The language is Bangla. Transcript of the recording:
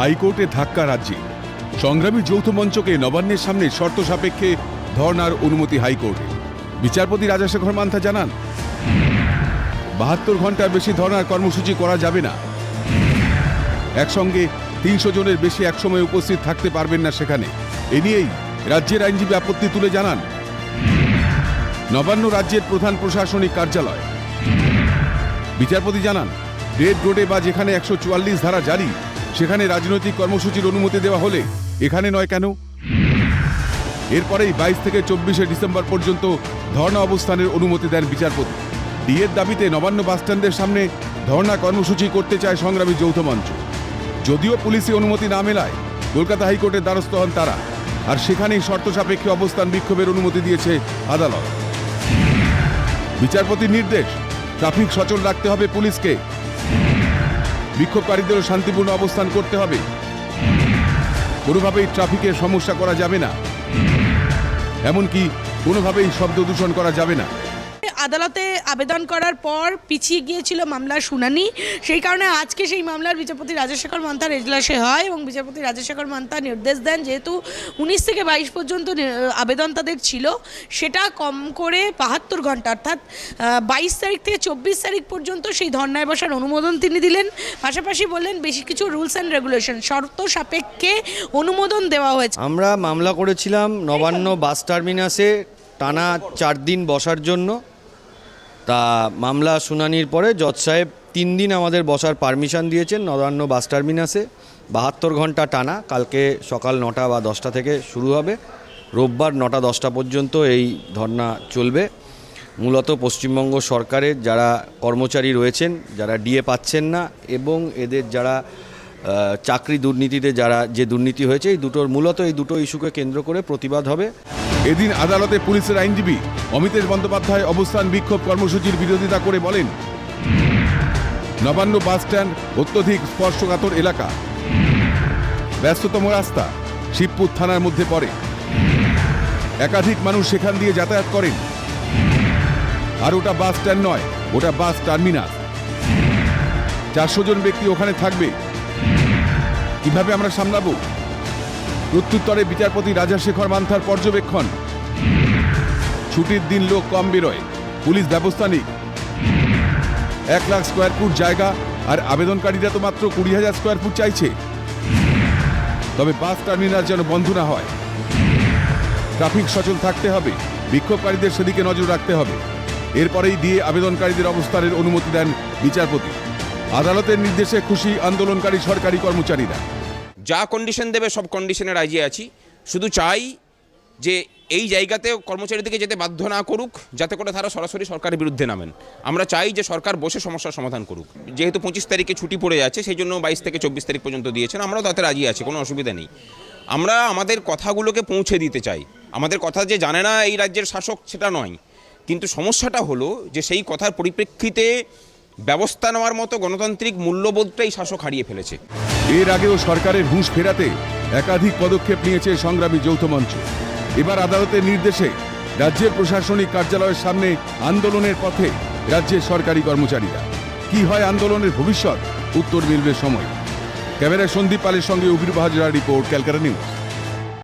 হাইকোর্টে ধাক্কা রাজ্যে। সংগ্রামী যৌথ মঞ্চকে নবান্নের সামনে শর্ত সাপেক্ষে ধর্নার অনুমতি হাইকোর্টে। বিচারপতি রাজাশেখর মান্থা জানান, বাহাত্তর ঘণ্টার বেশি ধর্নার কর্মসূচি করা যাবে না। একসঙ্গে তিনশো জনের বেশি একসময় উপস্থিত থাকতে পারবেন না সেখানে। এ নিয়েই রাজ্যের আইনজীবী আপত্তি তুলে জানান, নবান্ন রাজ্যের প্রধান প্রশাসনিক কার্যালয়। বিচারপতি জানান, রেড রোডে বা যেখানে একশো চুয়াল্লিশ ধারা জারি সেখানে রাজনৈতিক কর্মসূচির অনুমতি দেওয়া হলে এখানে নয় কেন? এরপরেই বাইশ থেকে চব্বিশে ডিসেম্বর পর্যন্ত ধর্ণা অবস্থানের অনুমতি দেন বিচারপতি। ডিএর দাবিতে নবান্ন বাসস্ট্যান্ডের সামনে ধর্ণা কর্মসূচি করতে চায় সংগ্রামী যৌথ মঞ্চ। যদিও পুলিশি অনুমতি না মেলায় কলকাতা হাইকোর্টের দ্বারস্থ হন তারা, আর সেখানেই শর্ত সাপেক্ষে অবস্থান বিক্ষোভের অনুমতি দিয়েছে আদালত। বিচারপতির নির্দেশ, ট্রাফিক সচল রাখতে হবে পুলিশকে। বিক্ষোভকারীদেরও শান্তিপূর্ণ অবস্থান করতে হবে। কোনোভাবেই ট্রাফিকের সমস্যা করা যাবে না। এমনকি কোনোভাবেই শব্দ দূষণ করা যাবে না। আদালতে আবেদন করার পর পিছিয়ে গিয়েছিল মামলার শুনানি। সেই কারণে আজকে সেই মামলার বিচারপতি রাজশেখর মান্থার এজলাসে হয় এবং বিচারপতি রাজশেখর মান্থা নির্দেশ দেন যেহেতু উনিশ থেকে বাইশ পর্যন্ত আবেদন তাদের ছিল। সেটা কম করে বাহাত্তর ঘণ্টা অর্থাৎ বাইশ তারিখ থেকে চব্বিশ তারিখ পর্যন্ত সেই ধর্নায় বসার অনুমোদন তিনি দিলেন। পাশাপাশি বললেন বেশি কিছু রুলস অ্যান্ড রেগুলেশন শর্ত সাপেক্ষে অনুমোদন দেওয়া হয়েছে। আমরা মামলা করেছিলাম নবান্ন বাস টার্মিনাসে টানা চার দিন বসার জন্য। তা মামলা শুনানির পরে জজ সাহেব তিন দিন আমাদের বসার পারমিশন দিয়েছেন নবান্ন বাস টার্মিনাসে। বাহাত্তর ঘণ্টা টানা, কালকে সকাল নটা বা দশটা থেকে শুরু হবে। রোববার নটা দশটা পর্যন্ত এই ধর্না চলবে। মূলত পশ্চিমবঙ্গ সরকারের যারা কর্মচারী রয়েছেন, যারা ডিএ পাচ্ছেন না এবং এদের যারা চাকরি দুর্নীতিতে যারা যে দুর্নীতি হয়েছে, এই দুটোর মূলত এই দুটো ইস্যুকে কেন্দ্র করে প্রতিবাদ হবে। এদিন আদালতে পুলিশের আইনজীবী অমিতেশ বন্দ্যোপাধ্যায় অবস্থান বিক্ষোভ কর্মসূচির বিরোধিতা করে বলেন, নবান্ন বাস স্ট্যান্ড অত্যধিক স্পর্শকাতর এলাকা। ব্যস্ততম রাস্তা শিবপুর থানার মধ্যে পড়ে। একাধিক মানুষ সেখান দিয়ে যাতায়াত করেন। আর ওটা বাস স্ট্যান্ড নয়, ওটা বাস টার্মিনাস চারশো জন ব্যক্তি ওখানে থাকবে। কীভাবে আমরা সামলাবো? প্রত্যুত্তরে বিচারপতি রাজাশেখর মান্থার পর্যবেক্ষণ। ছুটির দিন লোক কম বেরোয়। পুলিশ ব্যবস্থা নিক এক লাখ স্কোয়ার ফুট জায়গা আর আবেদনকারীরা তো মাত্র কুড়ি হাজার স্কোয়ার ফুট চাইছে। তবে বাস টার্মিনাল যেন বন্ধ না হয়। ট্রাফিক সচল থাকতে হবে। বিক্ষোভকারীদের সেদিকে নজর রাখতে হবে। এরপরেই দিয়ে আবেদনকারীদের অবস্থানের অনুমতি দেন বিচারপতি। আদালতের নির্দেশে খুশি আন্দোলনকারী সরকারি কর্মচারীরা। যা কন্ডিশন দেবে, সব কন্ডিশনে রাজি আছি। শুধু চাই যে এই জায়গাতে কর্মচারীদেরকে যেতে বাধ্য না করুক, যাতে করে তারা সরাসরি সরকারের বিরুদ্ধে নামেন। আমরা চাই যে সরকার বসে সমস্যার সমাধান করুক। যেহেতু পঁচিশ তারিখে ছুটি পড়ে যাচ্ছে সেই জন্য বাইশ থেকে চব্বিশ তারিখ পর্যন্ত দিয়েছেন। আমরাও তাতে রাজি আছি, কোনো অসুবিধা নেই। আমরা আমাদের কথাগুলোকে পৌঁছে দিতে চাই। আমাদের কথা যে জানে না এই রাজ্যের শাসক, সেটা নয়। কিন্তু সমস্যাটা হলো যে সেই কথার পরিপ্রেক্ষিতে ব্যবস্থা নেওয়ার মতো গণতান্ত্রিক মূল্যবোধটাই শাসক হারিয়ে ফেলেছে। এর আগেও সরকারের হুঁশ ফেরাতে একাধিক পদক্ষেপ নিয়েছে সংগ্রামী যৌথ মঞ্চ। এবার আদালতের নির্দেশে রাজ্যের প্রশাসনিক কার্যালয়ের সামনে আন্দোলনের পথে রাজ্যের সরকারি কর্মচারীরা। কি হয় আন্দোলনের ভবিষ্যৎ? উত্তর মিলবে সময়। ক্যামেরায় সন্দীপ পালের সঙ্গে অভির বাহাজরা রিপোর্ট ক্যালকাটা নিউজ।